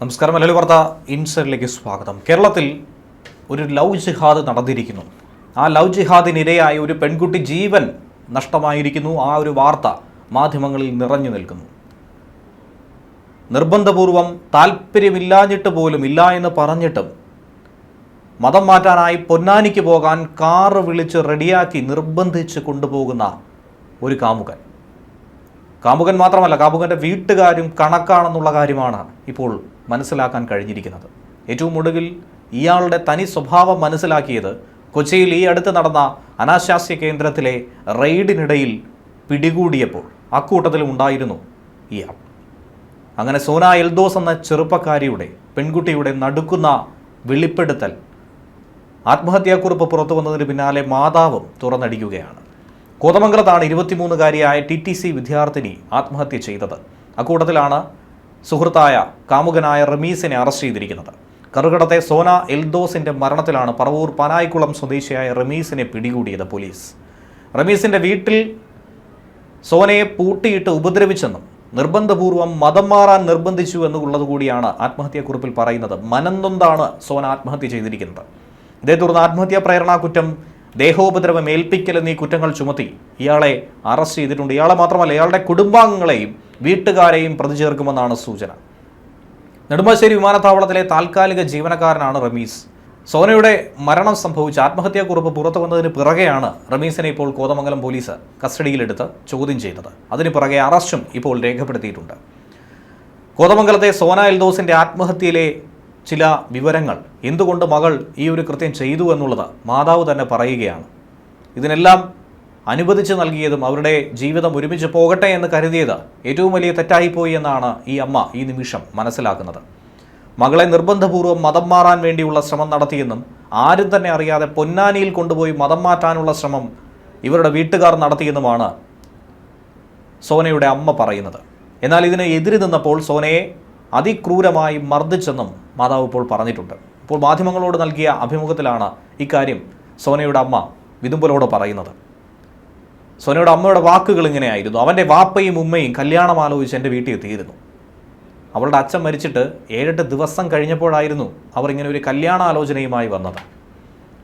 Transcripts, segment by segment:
നമസ്കാരം മലയാളി വാർത്ത ഇൻസൈഡിലേക്ക് സ്വാഗതം. കേരളത്തിൽ ഒരു ലവ് ജിഹാദ് നടന്നിരിക്കുന്നു. ആ ലവ് ജിഹാദിനിരയായി ഒരു പെൺകുട്ടി ജീവൻ നഷ്ടമായിരിക്കുന്നു. ആ ഒരു വാർത്ത മാധ്യമങ്ങളിൽ നിറഞ്ഞു നിൽക്കുന്നു. നിർബന്ധപൂർവം താല്പര്യമില്ലാഞ്ഞിട്ട് പോലും ഇല്ല എന്ന് പറഞ്ഞിട്ടും മതം മാറ്റാനായി പൊന്നാനിക്ക് പോകാൻ കാറ് വിളിച്ച് റെഡിയാക്കി നിർബന്ധിച്ച് കൊണ്ടുപോകുന്ന ഒരു കാമുകൻ. കാമുകൻ മാത്രമല്ല കാമുകന്റെ വീട്ടുകാരും കണക്കാണെന്നുള്ള കാര്യമാണ് ഇപ്പോൾ മനസ്സിലാക്കാൻ കഴിഞ്ഞിരിക്കുന്നത്. ഏറ്റവും ഒടുവിൽ ഇയാളുടെ തനി സ്വഭാവം മനസ്സിലാക്കിയത് കൊച്ചിയിൽ ഈ അടുത്ത് നടന്ന അനാശാസ്യ കേന്ദ്രത്തിലെ റെയ്ഡിനിടയിൽ പിടികൂടിയപ്പോൾ അക്കൂട്ടത്തിലും ഉണ്ടായിരുന്നു ഇയാൾ. അങ്ങനെ സോന എൽദോസ് എന്ന ചെറുപ്പക്കാരിയുടെ പെൺകുട്ടിയുടെ നടുക്കുന്ന വെളിപ്പെടുത്തൽ ആത്മഹത്യാക്കുറിപ്പ് പുറത്തു വന്നതിന് പിന്നാലെ മാതാവും തുറന്നടിക്കുകയാണ്. കോതമംഗലത്താണ് ഇരുപത്തിമൂന്നുകാരിയായ ടി ടി സി വിദ്യാർത്ഥിനി ആത്മഹത്യ ചെയ്തത്. അക്കൂട്ടത്തിലാണ് സുഹൃത്തായ കാമുകനായ റമീസിനെ അറസ്റ്റ് ചെയ്തിരിക്കുന്നത്. കറുകടത്തെ സോന എൽദോസിന്റെ മരണത്തിലാണ് പറവൂർ പനായിക്കുളം സ്വദേശിയായ റമീസിനെ പിടികൂടിയത് പോലീസ്. റമീസിന്റെ വീട്ടിൽ സോനയെ പൂട്ടിയിട്ട് ഉപദ്രവിച്ചെന്നും നിർബന്ധപൂർവം മതം മാറാൻ നിർബന്ധിച്ചു എന്നുള്ളത് കൂടിയാണ് ആത്മഹത്യാക്കുറിപ്പിൽ പറയുന്നത്. മനന്തൊന്താണ് സോന ആത്മഹത്യ ചെയ്തിരിക്കുന്നത്. ഇതേ തുടർന്ന് ആത്മഹത്യാ പ്രേരണാ കുറ്റം ദേഹോപദ്രവം ഏൽപ്പിക്കൽ എന്നീ കുറ്റങ്ങൾ ചുമത്തി ഇയാളെ അറസ്റ്റ് ചെയ്തിട്ടുണ്ട്. ഇയാളെ മാത്രമല്ല ഇയാളുടെ കുടുംബാംഗങ്ങളെയും വീട്ടുകാരെയും പ്രതി ചേർക്കുമെന്നാണ് സൂചന. നെടുമ്പാശ്ശേരി വിമാനത്താവളത്തിലെ താൽക്കാലിക ജീവനക്കാരനാണ് റമീസ്. സോനയുടെ മരണം സംഭവിച്ച ആത്മഹത്യാക്കുറിപ്പ് പുറത്തു വന്നതിന് പിറകെയാണ് റമീസിനെ ഇപ്പോൾ കോതമംഗലം പോലീസ് കസ്റ്റഡിയിലെടുത്ത് ചോദ്യം ചെയ്തത്. അതിന് പിറകെ അറസ്റ്റും ഇപ്പോൾ രേഖപ്പെടുത്തിയിട്ടുണ്ട്. കോതമംഗലത്തെ സോന എൽദോസിന്റെ ആത്മഹത്യയിലെ ചില വിവരങ്ങൾ എന്തുകൊണ്ട് മകൾ ഈ ഒരു കൃത്യം ചെയ്തു എന്നുള്ളത് മാതാവ് തന്നെ പറയുകയാണ്. ഇതിനെല്ലാം അനുവദിച്ച് നൽകിയതും അവരുടെ ജീവിതം ഒരുമിച്ച് പോകട്ടെ എന്ന് കരുതിയത് ഏറ്റവും വലിയ തെറ്റായിപ്പോയി എന്നാണ് ഈ അമ്മ ഈ നിമിഷം മനസ്സിലാക്കുന്നത്. മകളെ നിർബന്ധപൂർവം മതം മാറാൻ വേണ്ടിയുള്ള ശ്രമം നടത്തിയെന്നും ആരും തന്നെ അറിയാതെ പൊന്നാനിയിൽ കൊണ്ടുപോയി മതം മാറ്റാനുള്ള ശ്രമം ഇവരുടെ വീട്ടുകാർ നടത്തിയെന്നുമാണ് സോനയുടെ അമ്മ പറയുന്നത്. എന്നാൽ ഇതിന് എതിരി നിന്നപ്പോൾ സോനയെ അതിക്രൂരമായി മർദ്ദിച്ചെന്നും മാതാവ് ഇപ്പോൾ പറഞ്ഞിട്ടുണ്ട്. ഇപ്പോൾ മാധ്യമങ്ങളോട് നൽകിയ അഭിമുഖത്തിലാണ് ഇക്കാര്യം സോനയുടെ അമ്മ വിതുമ്പലോട് പറയുന്നത്. സോനയുടെ അമ്മയുടെ വാക്കുകൾ ഇങ്ങനെയായിരുന്നു. അവന്റെ വാപ്പയും ഉമ്മയും കല്യാണം ആലോചിച്ച് എന്റെ വീട്ടിൽ എത്തിയിരുന്നു. അവളുടെ അച്ഛൻ മരിച്ചിട്ട് ഏഴെട്ട് ദിവസം കഴിഞ്ഞപ്പോഴായിരുന്നു അവർ ഇങ്ങനെ ഒരു കല്യാണാലോചനയുമായി വന്നത്.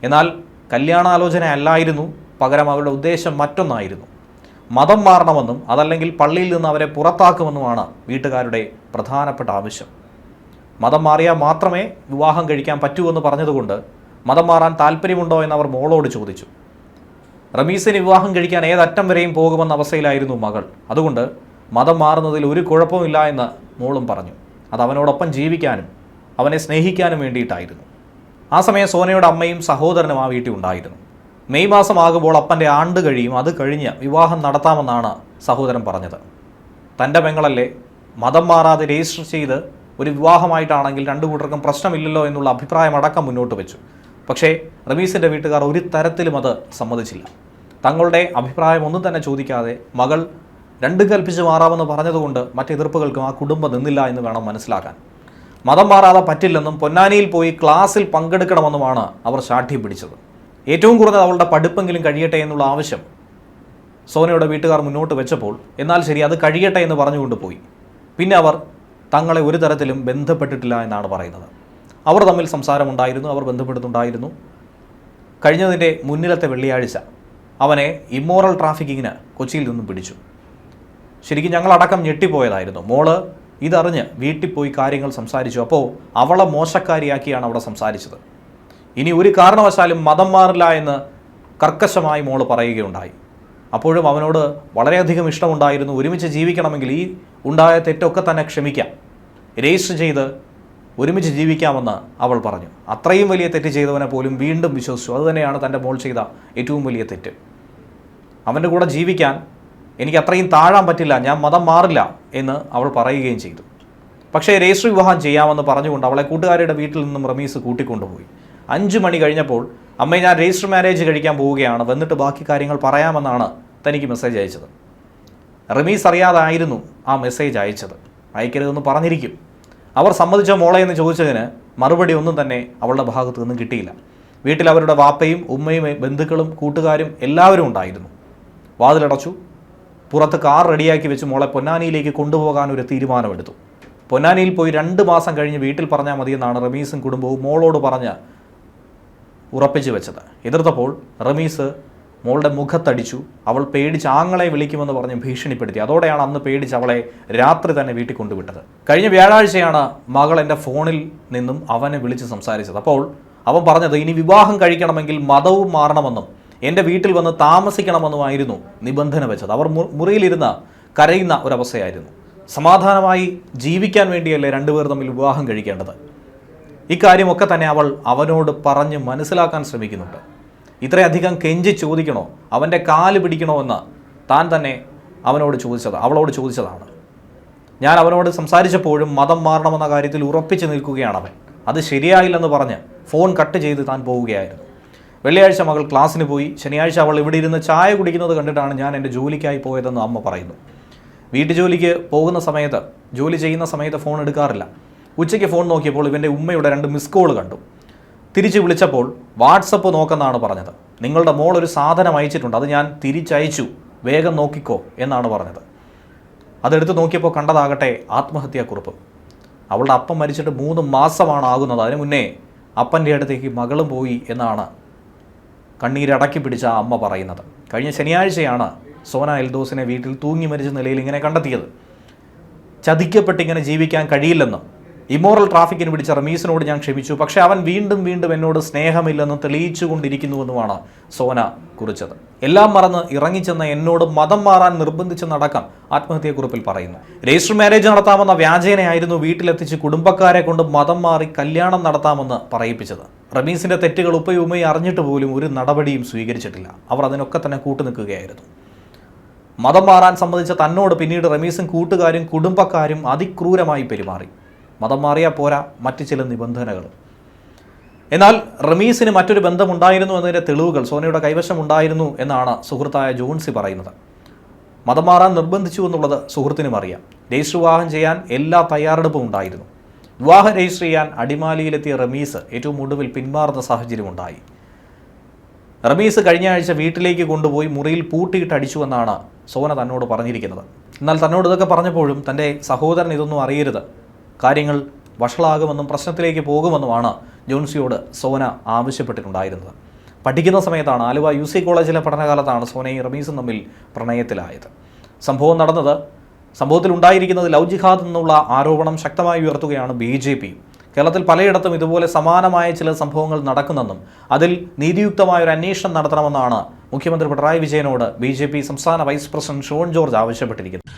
എന്നാൽ കല്യാണാലോചന അല്ലായിരുന്നു പകരം അവരുടെ ഉദ്ദേശം മറ്റൊന്നായിരുന്നു. മതം മാറണമെന്നും അതല്ലെങ്കിൽ പള്ളിയിൽ നിന്ന് അവരെ പുറത്താക്കുമെന്നുമാണ് വീട്ടുകാരുടെ പ്രധാനപ്പെട്ട ആവശ്യം. മതം മാറിയാൽ മാത്രമേ വിവാഹം കഴിക്കാൻ പറ്റൂ എന്ന് പറഞ്ഞതുകൊണ്ട് മതം മാറാൻ താല്പര്യമുണ്ടോ എന്ന് അവർ മോളോട് ചോദിച്ചു. റമീസിന് വിവാഹം കഴിക്കാൻ ഏതറ്റം വരെയും പോകുമെന്ന അവസ്ഥയിലായിരുന്നു മകൾ. അതുകൊണ്ട് മതം മാറുന്നതിൽ ഒരു കുഴപ്പമില്ല എന്ന് മോളും പറഞ്ഞു. അത് അവനോടൊപ്പം ജീവിക്കാനും അവനെ സ്നേഹിക്കാനും വേണ്ടിയിട്ടായിരുന്നു. ആ സമയം സോനയുടെ അമ്മയും സഹോദരനും ആ വീട്ടിൽ ഉണ്ടായിരുന്നു. മെയ് മാസം ആകുമ്പോൾ അപ്പന്റെ ആണ്ട് കഴിയും. അത് കഴിഞ്ഞ് വിവാഹം നടത്താമെന്നാണ് സഹോദരൻ പറഞ്ഞത്. തന്റെ പെങ്ങളല്ലേ? മതം മാറാതെ രജിസ്റ്റർ ചെയ്ത് ഒരു വിവാഹമായിട്ടാണെങ്കിൽ രണ്ടു കൂട്ടർക്കും പ്രശ്നമില്ലല്ലോ എന്നുള്ള അഭിപ്രായം അടക്കം മുന്നോട്ട് വെച്ചു. പക്ഷേ റമീസിന്റെ വീട്ടുകാർ ഒരു തരത്തിലും അത് സമ്മതിച്ചില്ല. തങ്ങളുടെ അഭിപ്രായം ഒന്നും തന്നെ ചോദിക്കാതെ മകൾ രണ്ട് കൽപ്പിച്ച് മാറാമെന്ന് പറഞ്ഞതുകൊണ്ട് മറ്റെതിർപ്പുകൾക്കും ആ കുടുംബം നിന്നില്ല എന്ന് വേണം മനസ്സിലാക്കാൻ. മതം മാറാതെ പറ്റില്ലെന്നും പൊന്നാനിയിൽ പോയി ക്ലാസ്സിൽ പങ്കെടുക്കണമെന്നുമാണ് അവർ ശാഠ്യം പിടിച്ചത്. ഏറ്റവും കുറഞ്ഞത് അവളുടെ പഠിപ്പെങ്കിലും കഴിയട്ടെ എന്നുള്ള ആവശ്യം സോനയുടെ വീട്ടുകാർ മുന്നോട്ട് വെച്ചപ്പോൾ എന്നാൽ ശരി അത് കഴിയട്ടെ എന്ന് പറഞ്ഞുകൊണ്ട് പോയി. പിന്നെ അവർ തങ്ങളെ ഒരു തരത്തിലും ബന്ധപ്പെട്ടിട്ടില്ല എന്നാണ് പറയുന്നത്. അവർ തമ്മിൽ സംസാരമുണ്ടായിരുന്നു അവർ ബന്ധപ്പെടുന്നുണ്ടായിരുന്നു കഴിഞ്ഞതിന്റെ മുന്നിലത്തെ വെള്ളിയാഴ്ച അവനെ ഇമ്മോറൽ ട്രാഫിക്കിങ്ങിന് കൊച്ചിയിൽ നിന്നും പിടിച്ചു. ശരിക്കും ഞങ്ങളടക്കം ഞെട്ടിപ്പോയതായിരുന്നു. മോൾ ഇതറിഞ്ഞ് വീട്ടിൽ പോയി കാര്യങ്ങൾ സംസാരിച്ചു. അപ്പോൾ അവളെ മോശക്കാരിയാക്കിയാണ് അവിടെ സംസാരിച്ചത്. ഇനി ഒരു കാരണവശാലും മതം മാറില്ല എന്ന് കർക്കശമായി മോൾ പറയുകയുണ്ടായി. അപ്പോഴും അവനോട് വളരെയധികം ഇഷ്ടമുണ്ടായിരുന്നു. ഒരുമിച്ച് ജീവിക്കണമെങ്കിൽ ഈ ഉണ്ടായ തെറ്റൊക്കെ തന്നെ ക്ഷമിക്കാം. രജിസ്റ്റർ ചെയ്ത് ഒരുമിച്ച് ജീവിക്കാമെന്ന് അവൾ പറഞ്ഞു. അത്രയും വലിയ തെറ്റ് ചെയ്തവനെ പോലും വീണ്ടും വിശ്വസിച്ചു. അതുതന്നെയാണ് തന്റെ മോൾ ചെയ്ത ഏറ്റവും വലിയ തെറ്റ്. അവന്റെ കൂടെ ജീവിക്കാൻ എനിക്ക് അത്രയും താഴാൻ പറ്റില്ല ഞാൻ മതം മാറില്ല എന്ന് അവൾ പറയുകയും ചെയ്തു. പക്ഷേ രജിസ്റ്റർ വിവാഹം ചെയ്യാമെന്ന് പറഞ്ഞുകൊണ്ട് അവളെ കൂട്ടുകാരുടെ വീട്ടിൽ നിന്നും റമീസ് കൂട്ടിക്കൊണ്ടുപോയി. അഞ്ച് മണി കഴിഞ്ഞപ്പോൾ അമ്മയെ ഞാൻ രജിസ്റ്റർ മാരേജ് കഴിക്കാൻ പോവുകയാണ് വന്നിട്ട് ബാക്കി കാര്യങ്ങൾ പറയാമെന്നാണ് തനിക്ക് മെസ്സേജ് അയച്ചത്. റമീസ് അറിയാതായിരുന്നു ആ മെസ്സേജ് അയച്ചത്. അയക്കരുതെന്ന് പറഞ്ഞിരിക്കും. അവർ സമ്മതിച്ച മോളെ എന്ന് ചോദിച്ചതിന് മറുപടി ഒന്നും തന്നെ അവളുടെ ഭാഗത്തു നിന്നും കിട്ടിയില്ല. വീട്ടിൽ അവരുടെ വാപ്പയും ഉമ്മയും ബന്ധുക്കളും കൂട്ടുകാരും എല്ലാവരും ഉണ്ടായിരുന്നു. വാതിലടച്ചു. പുറത്ത് കാർ റെഡിയാക്കി വെച്ച് മോളെ പൊന്നാനിയിലേക്ക് കൊണ്ടുപോകാൻ ഒരു തീരുമാനമെടുത്തു. പൊന്നാനിയിൽ പോയി രണ്ട് മാസം കഴിഞ്ഞ് വീട്ടിൽ പറഞ്ഞാൽ മതിയെന്നാണ് റമീസും കുടുംബവും മോളോട് പറഞ്ഞ് ഉറപ്പിച്ചു വെച്ചത്. എതിർത്തപ്പോൾ റമീസ് മോളുടെ മുഖത്തടിച്ചു. അവൾ പേടിച്ച് ആങ്ങളെ വിളിക്കുമെന്ന് പറഞ്ഞ് ഭീഷണിപ്പെടുത്തി. അതോടെയാണ് അന്ന് പേടിച്ച് അവളെ രാത്രി തന്നെ വീട്ടിൽ കൊണ്ടുവിട്ടത്. കഴിഞ്ഞ വ്യാഴാഴ്ചയാണ് മകൾ എന്റെ ഫോണിൽ നിന്നും അവനെ വിളിച്ച് സംസാരിച്ചത്. അപ്പോൾ അവൻ പറഞ്ഞത് ഇനി വിവാഹം കഴിക്കണമെങ്കിൽ മതവും മാറണമെന്നും എന്റെ വീട്ടിൽ വന്ന് താമസിക്കണമെന്നുമായിരുന്നു നിബന്ധന വെച്ചത്. അവർ മുറിയിലിരുന്ന് കരയുന്ന ഒരവസ്ഥയായിരുന്നു. സമാധാനമായി ജീവിക്കാൻ വേണ്ടിയല്ലേ രണ്ടുപേർ തമ്മിൽ വിവാഹം കഴിക്കേണ്ടത്? ഇക്കാര്യമൊക്കെ തന്നെ അവൾ അവനോട് പറഞ്ഞ് മനസ്സിലാക്കാൻ ശ്രമിക്കുന്നുണ്ട്. ഇത്രയധികം കെഞ്ചി ചോദിക്കണോ? അവന്റെ കാൽ പിടിക്കണോ എന്ന് താൻ തന്നെ അവനോട് ചോദിച്ചത് അവളോട് ചോദിച്ചതാണ്. ഞാൻ അവനോട് സംസാരിച്ചപ്പോഴും മതം മാറണമെന്ന കാര്യത്തിൽ ഉറപ്പിച്ചു നിൽക്കുകയാണ് അവൻ. അത് ശരിയായില്ലെന്ന് പറഞ്ഞ് ഫോൺ കട്ട് ചെയ്ത് താൻ പോവുകയായിരുന്നു. വെള്ളിയാഴ്ച മകൾ ക്ലാസ്സിന് പോയി. ശനിയാഴ്ച അവൾ ഇവിടെ ഇരുന്ന് ചായ കുടിക്കുന്നത് കണ്ടിട്ടാണ് ഞാൻ എന്റെ ജോലിക്കായി പോയതെന്ന് അമ്മ പറയുന്നു. വീട്ടുജോലിക്ക് പോകുന്ന സമയത്ത് ജോലി ചെയ്യുന്ന സമയത്ത് ഫോൺ എടുക്കാറില്ല. ഉച്ചയ്ക്ക് ഫോൺ നോക്കിയപ്പോൾ ഇവന്റെ ഉമ്മയുടെ രണ്ട് മിസ് കോൾ കണ്ടു. തിരിച്ച് വിളിച്ചപ്പോൾ വാട്സപ്പ് നോക്കെന്നാണ് പറഞ്ഞത്. നിങ്ങളുടെ മോൾ ഒരു സാധനം അയച്ചിട്ടുണ്ട് അത് ഞാൻ തിരിച്ചയച്ചു. വേഗം നോക്കിക്കോ എന്നാണ് പറഞ്ഞത്. അതെടുത്ത് നോക്കിയപ്പോൾ കണ്ടതാകട്ടെ ആത്മഹത്യാക്കുറിപ്പ്. അവളുടെ അപ്പം മരിച്ചിട്ട് മൂന്ന് മാസമാണ് ആകുന്നത്. അതിന് മുന്നേ അപ്പന്റെ അടുത്തേക്ക് മകളും പോയി എന്നാണ് കണ്ണീരടക്കി പിടിച്ച അമ്മ പറയുന്നത്. കഴിഞ്ഞ ശനിയാഴ്ചയാണ് സോന എൽദോസിനെ വീട്ടിൽ തൂങ്ങി മരിച്ച നിലയിൽ ഇങ്ങനെ കണ്ടെത്തിയത്. ചതിക്കപ്പെട്ടിങ്ങനെ ജീവിക്കാൻ കഴിയില്ലെന്നും ഇമോറൽ ട്രാഫിക്കിന് പിടിച്ച റമീസിനോട് ഞാൻ ക്ഷമിച്ചു. പക്ഷെ അവൻ വീണ്ടും വീണ്ടും എന്നോട് സ്നേഹമില്ലെന്ന് തെളിയിച്ചു കൊണ്ടിരിക്കുന്നുവെന്നുമാണ് സോന കുറിച്ചത്. എല്ലാം മറന്ന് ഇറങ്ങിച്ചെന്ന എന്നോട് മതം മാറാൻ നിർബന്ധിച്ചെന്നടക്കം ആത്മഹത്യക്കുറിപ്പിൽ പറയുന്നു. രജിസ്റ്റർ മാരേജ് നടത്താമെന്ന വ്യാജേനയായിരുന്നു വീട്ടിലെത്തിച്ച് കുടുംബക്കാരെ കൊണ്ട് മതം മാറി കല്യാണം നടത്താമെന്ന് പറയിപ്പിച്ചത്. റമീസിന്റെ തെറ്റുകൾ ഉപ്പയുമ്മയും അറിഞ്ഞിട്ട് പോലും ഒരു നടപടിയും സ്വീകരിച്ചിട്ടില്ല. അവർ അതിനൊക്കെ തന്നെ കൂട്ടുനിൽക്കുകയായിരുന്നു. മതം മാറാൻ സംബന്ധിച്ച തന്നോട് പിന്നീട് റമീസും കൂട്ടുകാരും കുടുംബക്കാരും അതിക്രൂരമായി പെരുമാറി. മതം മാറിയാൽ പോരാ മറ്റ് ചില നിബന്ധനകൾ എന്നാൽ റമീസിന് മറ്റൊരു ബന്ധമുണ്ടായിരുന്നു എന്നതിന്റെ തെളിവുകൾ സോനയുടെ കൈവശം ഉണ്ടായിരുന്നു എന്നാണ് സുഹൃത്തായ ജോൺസി പറയുന്നത്. മതം മാറാൻ നിർബന്ധിച്ചു എന്നുള്ളത് സുഹൃത്തിനും അറിയാം. രജിസ്റ്റർ വിവാഹം ചെയ്യാൻ എല്ലാ തയ്യാറെടുപ്പും ഉണ്ടായിരുന്നു. വിവാഹം രജിസ്റ്റർ ചെയ്യാൻ അടിമാലിയിലെത്തിയ റമീസ് ഏറ്റവും ഒടുവിൽ പിന്മാറുന്ന സാഹചര്യമുണ്ടായി റമീസ് കഴിഞ്ഞ ആഴ്ച വീട്ടിലേക്ക് കൊണ്ടുപോയി മുറിയിൽ പൂട്ടിയിട്ട് അടിച്ചു എന്നാണ് സോന തന്നോട് പറഞ്ഞിരിക്കുന്നത്. എന്നാൽ തന്നോട് ഇതൊക്കെ പറഞ്ഞപ്പോഴും തന്റെ സഹോദരൻ ഇതൊന്നും അറിയരുത്. കാര്യങ്ങൾ വഷളാകുമെന്നും പ്രശ്നത്തിലേക്ക് പോകുമെന്നുമാണ് ജോൺസിയോട് സോന ആവശ്യപ്പെട്ടിട്ടുണ്ടായിരുന്നത്. പഠിക്കുന്ന സമയത്താണ് ആലുവ യു സി കോളേജിലെ പഠനകാലത്താണ് സോനയും റമീസും തമ്മിൽ പ്രണയത്തിലായത്. സംഭവം നടന്നത് സംഭവത്തിൽ ഉണ്ടായിരിക്കുന്നത് ലവ് ജിഹാദ് എന്നുള്ള ആരോപണം ശക്തമായി ഉയർത്തുകയാണ് ബി ജെ പി. കേരളത്തിൽ പലയിടത്തും ഇതുപോലെ സമാനമായ ചില സംഭവങ്ങൾ നടക്കുന്നെന്നും അതിൽ നീതിയുക്തമായ ഒരു അന്വേഷണം നടത്തണമെന്നാണ് മുഖ്യമന്ത്രി പിണറായി വിജയനോട് ബി ജെ പി സംസ്ഥാന വൈസ് പ്രസിഡന്റ് ഷോൺ ജോർജ് ആവശ്യപ്പെട്ടിരിക്കുന്നത്.